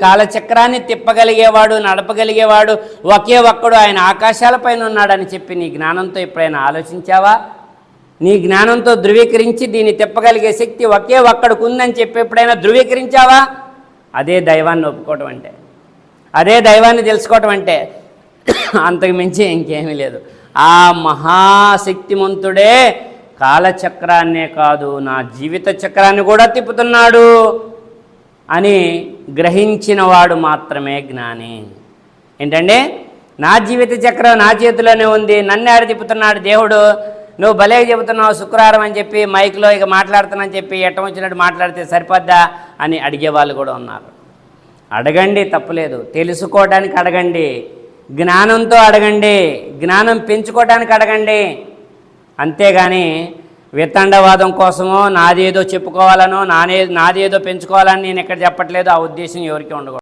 కాలచక్రాన్ని తిప్పగలిగేవాడు నడపగలిగేవాడు ఒకే ఒక్కడు ఆయన ఆకాశాలపైన ఉన్నాడని చెప్పి నీ జ్ఞానంతో ఎప్పుడైనా ఆలోచించావా? నీ జ్ఞానంతో ధృవీకరించి దీన్ని తిప్పగలిగే శక్తి ఒకే ఒక్కడికి ఉందని చెప్పి ఎప్పుడైనా ధృవీకరించావా? అదే దైవాన్ని ఒప్పుకోవటం అంటే. అదే దైవాన్ని తెలుసుకోవటం అంటే. అంతకు మించి ఇంకేమీ లేదు. ఆ మహాశక్తిమంతుడే కాలచక్రాన్నే కాదు నా జీవిత చక్రాన్ని కూడా తిప్పుతున్నాడు అని గ్రహించినవాడు మాత్రమే జ్ఞాని. ఏంటంటే నా జీవిత చక్రం నా చేతిలోనే ఉంది. నన్ను ఆడ తిప్పుతున్నాడు దేవుడు. నువ్వు భలే చెబుతున్నావు శుక్రవారం అని చెప్పి మైక్లో ఇక మాట్లాడుతున్నాని చెప్పి ఎట్టం వచ్చినట్టు మాట్లాడితే సరిపోద్దా అని అడిగే వాళ్ళు కూడా ఉన్నారు. అడగండి తప్పులేదు. తెలుసుకోవడానికి అడగండి. జ్ఞానంతో అడగండి. జ్ఞానం పెంచుకోవడానికి అడగండి. అంతేగాని వితండవాదం కోసమో నాదేదో చెప్పుకోవాలనో నానే నాదేదో పెంచుకోవాలని నేను ఇక్కడ చెప్పట్లేదు ఆ ఉద్దేశం ఎవరికి ఉండకూడదు.